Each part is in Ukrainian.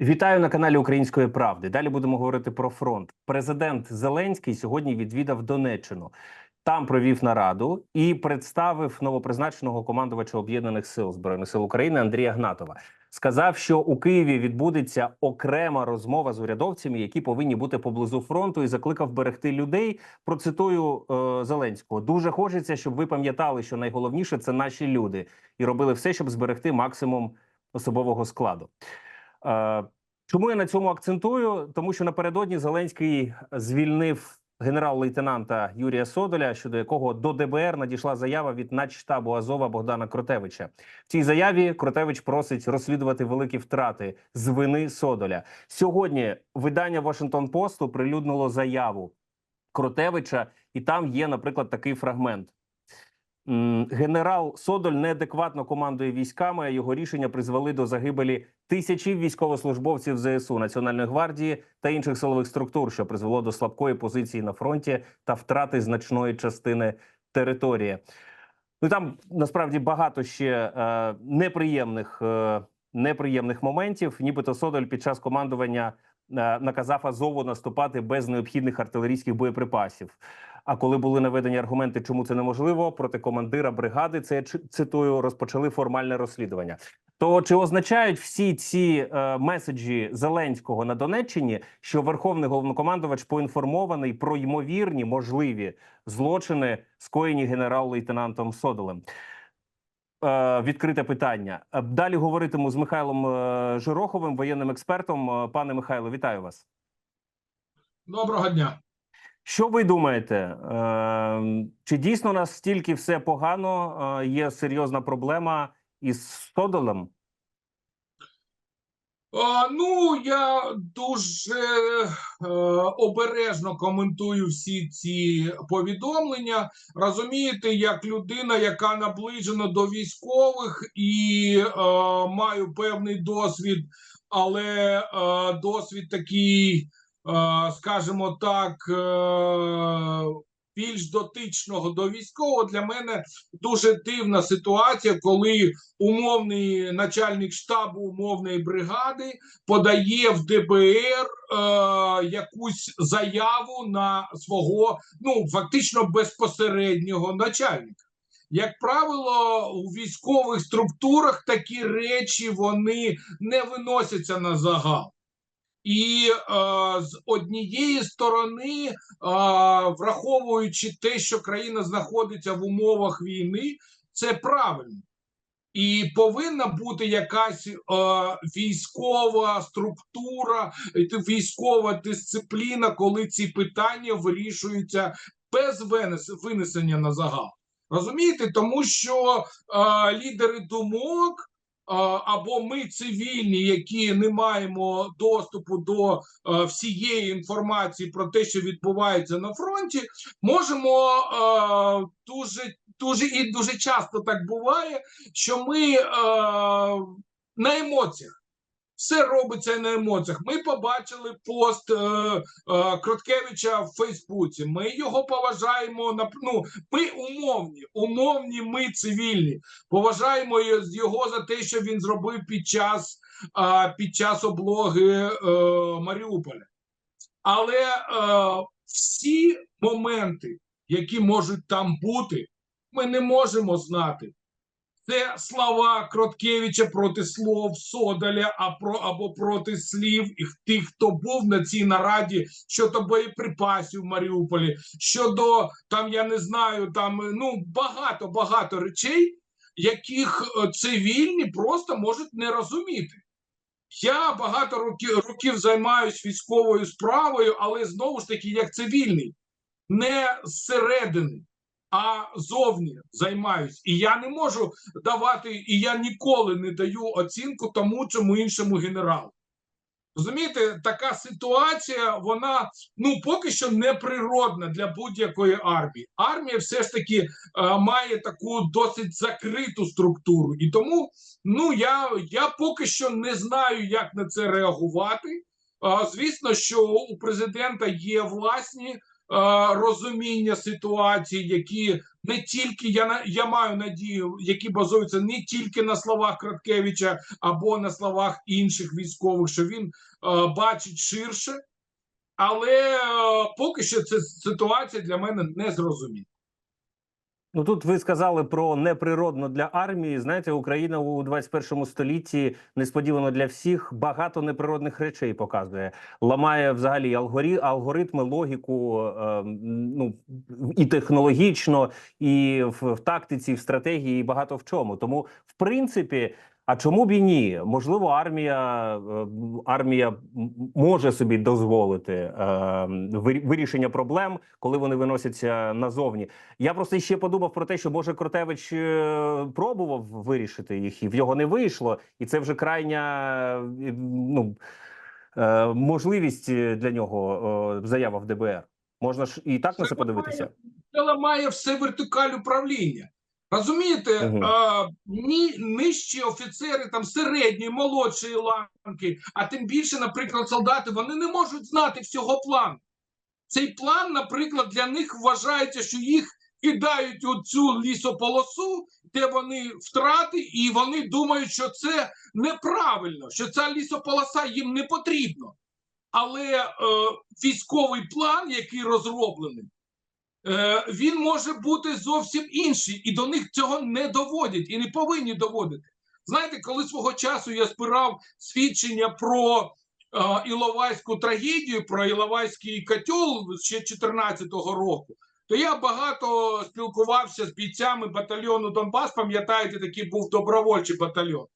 Вітаю на каналі Української Правди. Далі будемо говорити про фронт. Президент Зеленський сьогодні відвідав Донеччину. Там провів нараду і представив новопризначеного командувача об'єднаних сил збройних сил України Андрія Гнатова. Сказав, що у Києві відбудеться окрема розмова з урядовцями, які повинні бути поблизу фронту, і закликав берегти людей. Процитую е, Зеленського: дуже хочеться, щоб ви пам'ятали, що найголовніше це наші люди, і робили все, щоб зберегти максимум особового складу. Е, Чому я на цьому акцентую? Тому що напередодні Зеленський звільнив генерал-лейтенанта Юрія Содоля, щодо якого до ДБР надійшла заява від начштабу Азова Богдана Кротевича. В цій заяві Кротевич просить розслідувати великі втрати з вини Содоля. Сьогодні видання Вашингтон Посту прилюднило заяву Кротевича, і там є, наприклад, такий фрагмент. Генерал Содоль неадекватно командує військами. а Його рішення призвели до загибелі тисячі військовослужбовців ЗСУ, Національної гвардії та інших силових структур, що призвело до слабкої позиції на фронті та втрати значної частини території. Ну там насправді багато ще е, неприємних, е, неприємних моментів. Нібито Содоль під час командування е, наказав Азову наступати без необхідних артилерійських боєприпасів. А коли були наведені аргументи, чому це неможливо, проти командира бригади, це я цитую, розпочали формальне розслідування. То чи означають всі ці е, меседжі Зеленського на Донеччині, що Верховний головнокомандувач поінформований про ймовірні можливі злочини, скоєні генерал-лейтенантом Содолем? Е, відкрите питання. Е, Далі говоритиму з Михайлом е, Жироховим, воєнним експертом. Е, Пане Михайло, вітаю вас. Доброго дня. Що ви думаєте? Е, чи дійсно настільки все погано? Е, є серйозна проблема із Содолем? Ну я дуже е, обережно коментую всі ці повідомлення. Розумієте, як людина, яка наближена до військових і е, маю певний досвід, але е, досвід такий, е, скажімо так, е, більш дотичного до військового для мене дуже дивна ситуація, коли умовний начальник штабу умовної бригади подає в ДБР е, якусь заяву на свого ну фактично безпосереднього начальника. Як правило, у військових структурах такі речі вони не виносяться на загал. І е, з однієї сторони, е, враховуючи те, що країна знаходиться в умовах війни, це правильно. І повинна бути якась е, військова структура, військова дисципліна, коли ці питання вирішуються без винесення на загал. Розумієте, тому що е, лідери думок або ми цивільні, які не маємо доступу до е, всієї інформації про те, що відбувається на фронті, можемо е, дуже дуже і дуже часто так буває, що ми е, на емоціях. Все робиться на емоціях. Ми побачили пост е, е, Кроткевича в Фейсбуці. Ми його поважаємо на ну, ми умовні, умовні, ми цивільні. Поважаємо його за те, що він зробив під час, е, під час облоги е, Маріуполя. Але е, всі моменти, які можуть там бути, ми не можемо знати. Це слова Кроткевича проти слов Содоля, а про або проти слів і тих, хто був на цій нараді щодо боєприпасів в Маріуполі, щодо там, я не знаю, там ну багато багато речей, яких е, цивільні просто можуть не розуміти. Я багато років, років займаюся військовою справою, але знову ж таки, як цивільний, не зсередини, а зовні займаюсь. І я не можу давати, і я ніколи не даю оцінку тому чому іншому генералу. Розумієте, така ситуація, вона ну поки що неприродна для будь-якої армії. Армія все ж таки е, має таку досить закриту структуру, і тому ну я, я поки що не знаю, як на це реагувати. А, звісно, що у президента є власні розуміння ситуації, які не тільки я я маю надію, які базуються не тільки на словах Краткевича або на словах інших військових, що він е, бачить ширше, але е, поки що ця ситуація для мене не зрозуміла. Ну тут ви сказали про неприродно для армії. Знаєте, Україна у 21 столітті несподівано для всіх багато неприродних речей показує. Ламає взагалі алгорі... алгоритми, логіку, е, ну і технологічно, і в, в тактиці, і в стратегії, і багато в чому. Тому, в принципі. А чому б і ні? Можливо, армія е, армія може собі дозволити е, вирішення проблем, коли вони виносяться назовні. Я просто ще подумав про те, що може Кротевич е, пробував вирішити їх, і в його не вийшло, і це вже крайня е, ну, е, можливість для нього е, заява в ДБР. Можна ж і так на це подивитися. Це ламає все вертикаль управління. Розумієте, Мгм. а, ні, нижчі офіцери, там середньої, молодшої ланки, а тим більше, наприклад, солдати, вони не можуть знати всього плану. Цей план, наприклад, для них вважається, що їх кидають у цю лісополосу, де вони втрати, і вони думають, що це неправильно, що ця лісополоса їм не потрібна. Але е, військовий план, який розроблений, він може бути зовсім інший, і до них цього не доводять і не повинні доводити. Знаєте, коли свого часу я збирав свідчення про е, Іловайську трагедію, про Іловайський котел ще 14-го року, то я багато спілкувався з бійцями батальйону Донбас. Пам'ятаєте, такий був добровольчий батальйон.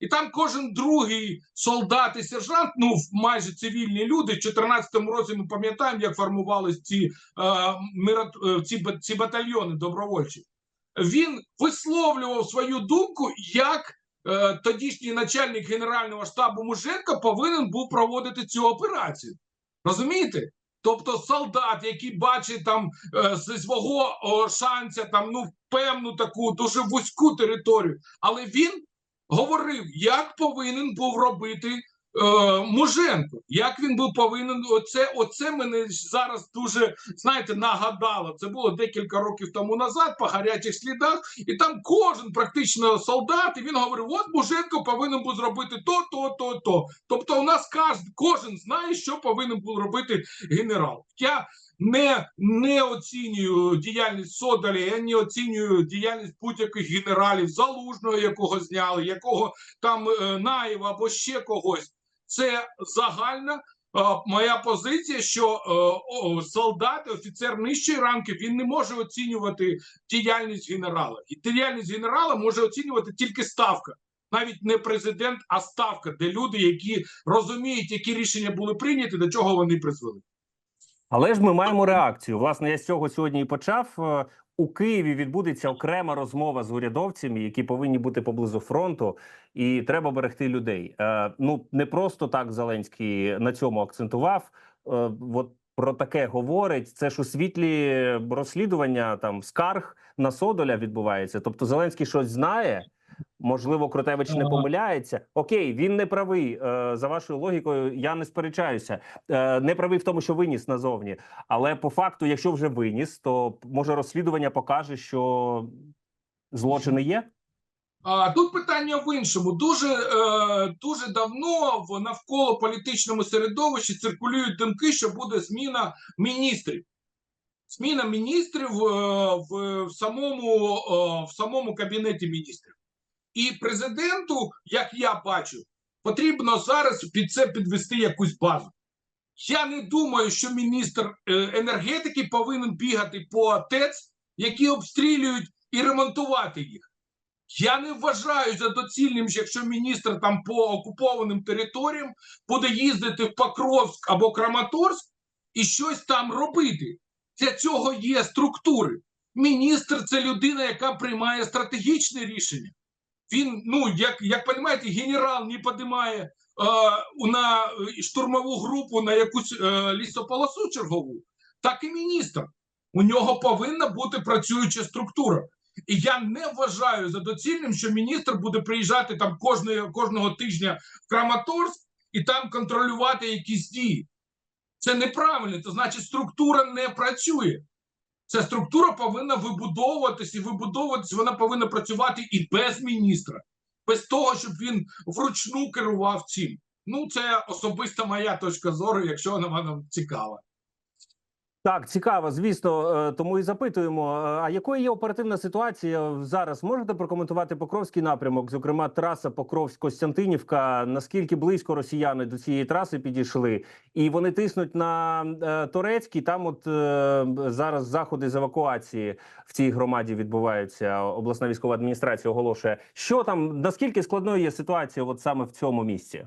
І там кожен другий солдат і сержант, ну майже цивільні люди. В 14-му році ми пам'ятаємо, як формувались ці, е, е, ці, ці батальйони добровольчі. Він висловлював свою думку, як е, тодішній начальник Генерального штабу Муженко повинен був проводити цю операцію. Розумієте? Тобто солдат, який бачить там е, зі свого шанця там ну певну таку дуже вузьку територію, але він говорив, як повинен був робити е, Муженко, як він був повинен. Оце, оце мене зараз дуже знаєте нагадало. Це було декілька років тому назад по гарячих слідах, і там кожен практично солдат, і він говорив: от Муженко повинен був зробити то, то, то, то. Тобто, у нас кожен, знає, що повинен був робити генерал. Я не, не оцінюю діяльність Содоля, я не оцінюю діяльність будь-яких генералів, залужного, якого зняли, якого там е, Наєва або ще когось. Це загальна е, моя позиція, що е, о, солдат, офіцер нижчої ранки, він не може оцінювати діяльність генерала. І діяльність генерала може оцінювати тільки ставка. Навіть не президент, а ставка, де люди, які розуміють, які рішення були прийняті, до чого вони призвели. Але ж ми маємо реакцію. Власне, я з цього сьогодні і почав. Е, У Києві відбудеться окрема розмова з урядовцями, які повинні бути поблизу фронту, і треба берегти людей. Е, ну не просто так Зеленський на цьому акцентував. Е, от про таке говорить. Це ж у світлі розслідування там скарг на Содоля відбувається. Тобто Зеленський щось знає. Можливо, Кротевич не помиляється. Окей, він не правий. Е, за вашою логікою, я не сперечаюся. Е, не правий в тому, що виніс назовні. Але по факту, якщо вже виніс, то може розслідування покаже, що злочини є. А тут питання в іншому. Дуже е, дуже давно в навколо політичному середовищі циркулюють думки, що буде зміна міністрів. Зміна міністрів е, в, в самому е, в самому кабінеті міністрів. І президенту, як я бачу, потрібно зараз під це підвести якусь базу. Я не думаю, що міністр е, енергетики повинен бігати по ТЕЦ, які обстрілюють, і ремонтувати їх. Я не вважаю за доцільним, що якщо міністр там по окупованим територіям буде їздити в Покровськ або Краматорськ і щось там робити. Для цього є структури. Міністр це людина, яка приймає стратегічне рішення. Він, ну як як розумієте, генерал не підіймає е, на е, штурмову групу на якусь е, лісополосу чергову, так і міністр. У нього повинна бути працююча структура. І я не вважаю за доцільним, що міністр буде приїжджати там кожного, кожного тижня в Краматорськ і там контролювати якісь дії. Це неправильно. Це значить, структура не працює. Ця структура повинна вибудовуватись і вибудовуватись, Вона повинна працювати і без міністра, без того, щоб він вручну керував цим. Ну, це особиста моя точка зору, якщо вона вам цікава. Так, цікаво, звісно, е, тому і запитуємо. е, А якою є оперативна ситуація зараз? Можете прокоментувати Покровський напрямок, зокрема траса Покровськ-Костянтинівка. Наскільки близько росіяни до цієї траси підійшли, і вони тиснуть на е, Торецький. Там, от зараз заходи з евакуації в цій громаді відбуваються. Обласна військова адміністрація оголошує, що там наскільки складною є ситуація, от саме в цьому місці.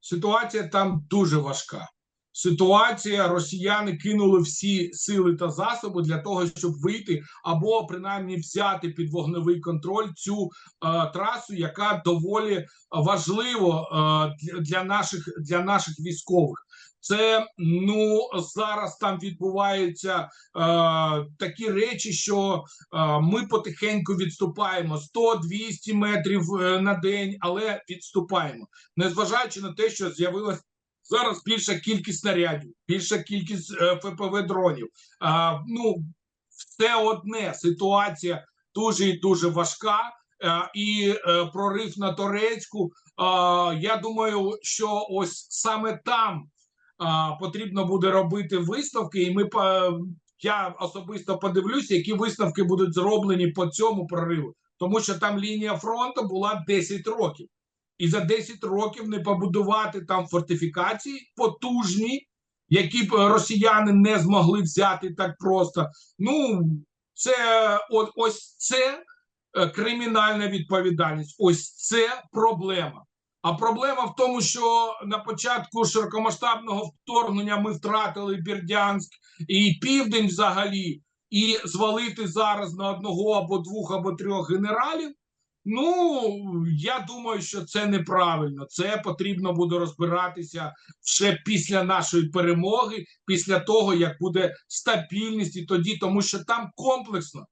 Ситуація там дуже важка. Ситуація росіяни кинули всі сили та засоби для того, щоб вийти або принаймні взяти під вогневий контроль цю е, трасу, яка доволі важливо е, для- для наших для наших військових. Це ну зараз там відбуваються е, такі речі, що е, ми потихеньку відступаємо 100-200 метрів е, на день, але відступаємо, незважаючи на те, що з'явилась зараз більша кількість снарядів, більша кількість е, ФПВ дронів. А, ну, все одне ситуація дуже і дуже важка. Е, і е, прорив на Торецьку. е, я думаю, що ось саме там е, потрібно буде робити виставки, і ми я особисто подивлюся, які виставки будуть зроблені по цьому прориву, тому що там лінія фронту була 10 років. І за 10 років не побудувати там фортифікації потужні, які б росіяни не змогли взяти так просто. Ну, це от, ось це е, кримінальна відповідальність. Ось це проблема. А проблема в тому, що на початку широкомасштабного вторгнення ми втратили Бердянськ і південь взагалі, і звалити зараз на одного або двох або трьох генералів. Ну я думаю, що це неправильно. Це потрібно буде розбиратися ще після нашої перемоги, після того як буде стабільність, і тоді, тому що там комплексно.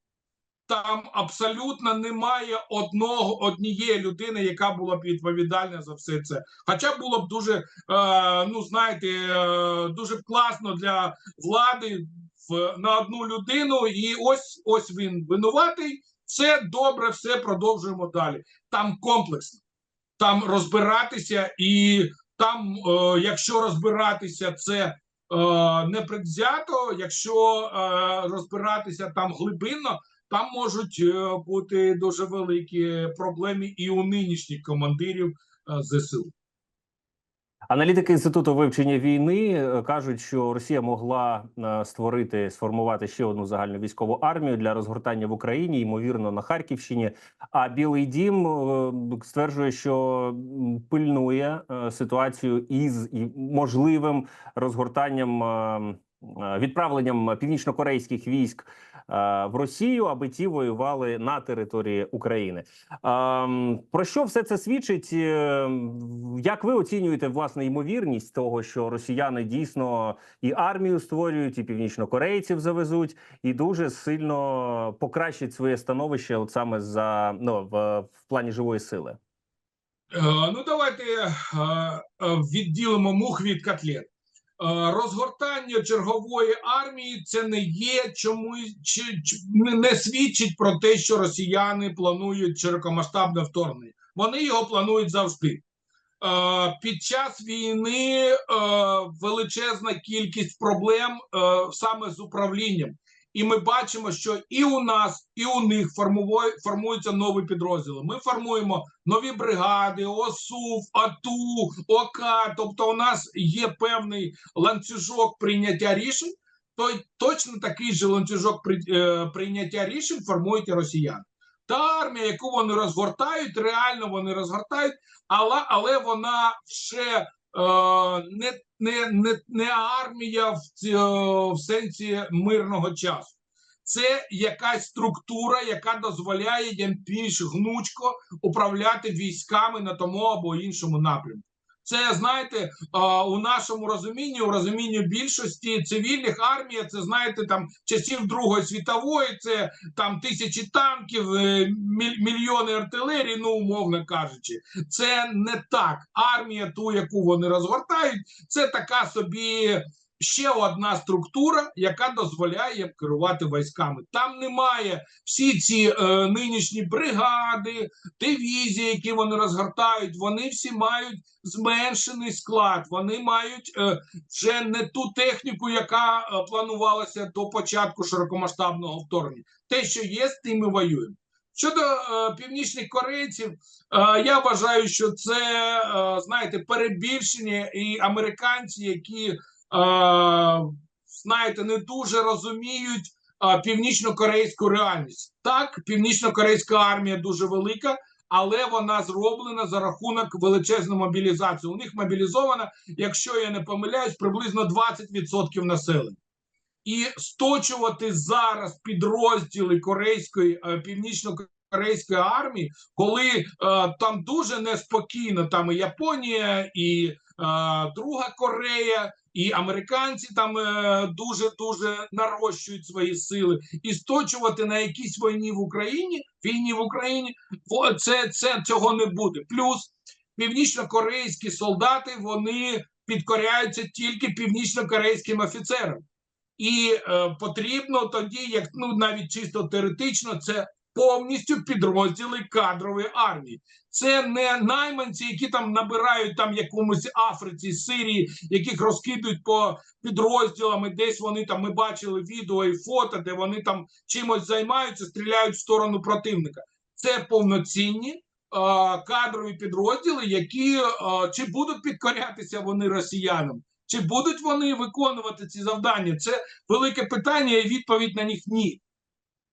Там абсолютно немає одного однієї людини, яка була б відповідальна за все це. Хоча було б дуже, е, ну знаєте, е, дуже класно для влади в, на одну людину, і ось ось він винуватий. Все добре, все продовжуємо далі. Там комплексно, там розбиратися, і там, е, якщо розбиратися, це е, непредвзято, якщо е, розбиратися там глибинно, там можуть е, бути дуже великі проблеми і у нинішніх командирів е, ЗСУ. Аналітики інституту вивчення війни е, кажуть, що Росія могла е, створити сформувати ще одну загальну військову армію для розгортання в Україні, ймовірно, на Харківщині. А Білий Дім е, стверджує, що пильнує ситуацію із можливим розгортанням. е, е, Відправленням північнокорейських військ в Росію, аби ті воювали на території України. Ем, Про що все це свідчить? Е, Як ви оцінюєте власне ймовірність того, що росіяни дійсно і армію створюють, і північнокорейців завезуть, і дуже сильно покращать своє становище, от саме за ну в, в плані живої сили? Е, Ну, давайте е, е, відділимо мух від котлет. Е, Розгортання чергової армії це не є чомусь чи, чи не, свідчить про те, що росіяни планують широкомасштабне вторгнення. Вони його планують завжди. Е, Під час війни е, величезна кількість проблем саме з управлінням. І ми бачимо, що і у нас, і у них формуються нові підрозділи. Ми формуємо нові бригади, ОСУВ, АТУ, ОК. Тобто, у нас є певний ланцюжок прийняття рішень. Той точно такий же ланцюжок е, прийняття рішень формують росіяни. Та армія, яку вони розгортають, реально вони розгортають, але, але вона ще не, не, не, не армія в, е, в сенсі мирного часу. Це якась структура, яка дозволяє їм більш гнучко управляти військами на тому або іншому напрямку. Це знаєте, у нашому розумінні, у розумінні більшості цивільних армія, це знаєте, там часів Другої світової, це там тисячі танків, е, мільйони артилерії, ну умовно кажучи, це не так. Армія, ту, яку вони розгортають, це така собі. Ще одна структура, яка дозволяє керувати військами. Там немає всі ці е, нинішні бригади, дивізії, які вони розгортають. Вони всі мають зменшений склад. Вони мають е, вже не ту техніку, яка е, планувалася до початку широкомасштабного вторгнення. Те, що є, з тим і воюємо. Щодо е, північних корейців, е, я вважаю, що це е, знаєте перебільшення і американці, які знаєте, не дуже розуміють е, північно-корейську реальність. Так, північно-корейська армія дуже велика, але вона зроблена за рахунок величезної мобілізації. У них мобілізовано, якщо я не помиляюсь, приблизно 20% населення. І сточувати зараз підрозділи корейської е, північно-корейської армії, коли е, там дуже неспокійно, там і Японія, і е, Друга Корея, і американці там дуже дуже нарощують свої сили, і сточувати на якійсь війні в Україні, війні в Україні, це, це цього не буде. Плюс північно-корейські солдати вони підкоряються тільки північно-корейським офіцерам. І е, потрібно тоді, як ну навіть чисто теоретично, це повністю підрозділи кадрової армії. Це не найманці, які там набирають там якомусь Африці, Сирії, яких розкидують по підрозділам. і Десь вони там ми бачили відео і фото, де вони там чимось займаються, стріляють в сторону противника. Це повноцінні кадрові підрозділи, які чи будуть підкорятися вони росіянам. Чи будуть вони виконувати ці завдання? Це велике питання, і відповідь на них ні.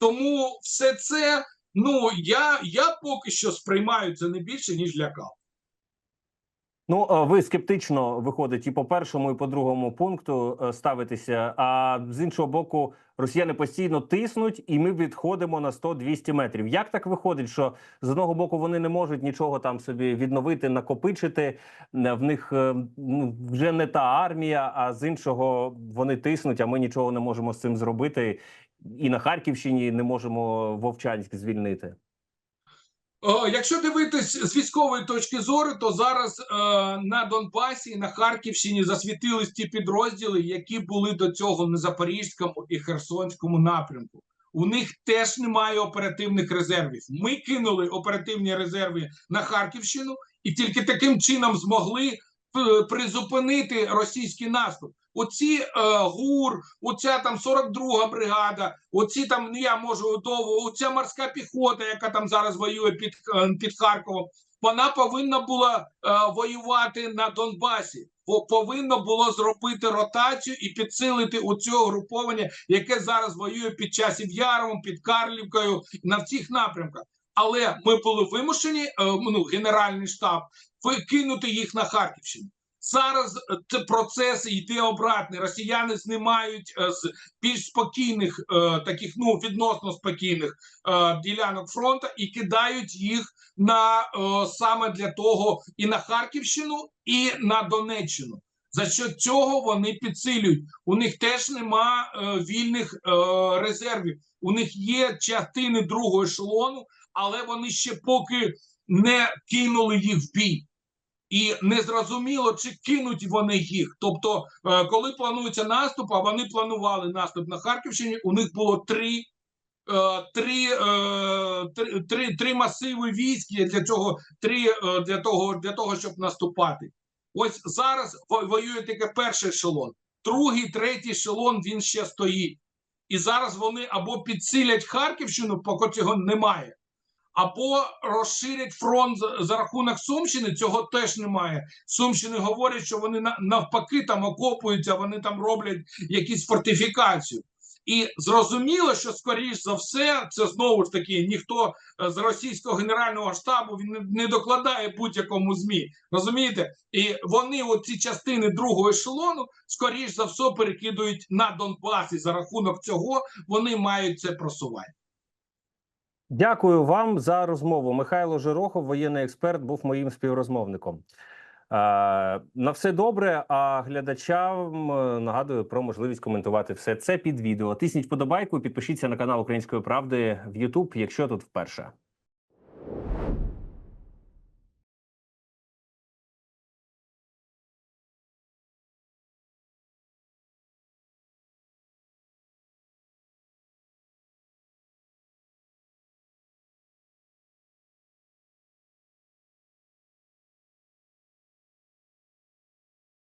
Тому все це, ну я, я поки що сприймаю це не більше, ніж лякав. Ну, е, ви скептично виходить і по першому, і по другому пункту е, ставитеся. А з іншого боку, росіяни постійно тиснуть, і ми відходимо на 100-200 метрів. Як так виходить, що з одного боку вони не можуть нічого там собі відновити, накопичити? Е, В них ну, вже не та армія, а з іншого вони тиснуть, а ми нічого не можемо з цим зробити. І на Харківщині не можемо Вовчанськ звільнити. Якщо дивитись з військової точки зору, то зараз е, на Донбасі, на Харківщині засвітились ті підрозділи, які були до цього на Запорізькому і Херсонському напрямку. У них теж немає оперативних резервів. Ми кинули оперативні резерви на Харківщину і тільки таким чином змогли е, призупинити російський наступ. Оці е, ГУР, оця там 42 бригада, оці там ну, я можу довго, оця морська піхота, яка там зараз воює під, е, під Харковом, вона повинна була е, воювати на Донбасі. Бо повинно було зробити ротацію і підсилити оцього груповання, яке зараз воює під часів Яровом, під Карлівкою на всіх напрямках. Але ми були вимушені, е, ну, генеральний штаб, викинути їх на Харківщину. Зараз е, це процес йде обратний. Росіяни знімають е, з більш спокійних, е, таких ну відносно спокійних ділянок фронту і кидають їх на саме для того і на Харківщину, і на Донеччину. За що цього вони підсилюють? У них теж нема вільних резервів. У них є частини другого ешелону, але вони ще поки не кинули їх в бій. І не зрозуміло, чи кинуть вони їх. Тобто, е, коли планується наступ, а вони планували наступ на Харківщині, у них було три, е, три, е, три, три, три масиви військ для цього, три для того, для того, щоб наступати. Ось зараз воює тільки перший ешелон, другий, третій ешелон він ще стоїть. І зараз вони або підсилять Харківщину, поки цього немає, або розширять фронт за, рахунок Сумщини. Цього теж немає. Сумщини говорять, що вони на- навпаки там окопуються, вони там роблять якісь фортифікацію. І зрозуміло, що скоріш за все, це знову ж таки ніхто е, з російського генерального штабу він не докладає будь-якому змі. Розумієте? І вони, оці частини другого ешелону, скоріш за все, перекидують на Донбас, і за рахунок цього вони мають це просування. Дякую вам за розмову. Михайло Жирохов, воєнний експерт, був моїм співрозмовником. на все добре. А глядачам е, нагадую про можливість коментувати все це під відео. Тисніть подобайку, підпишіться на канал Української правди в YouTube, якщо тут вперше.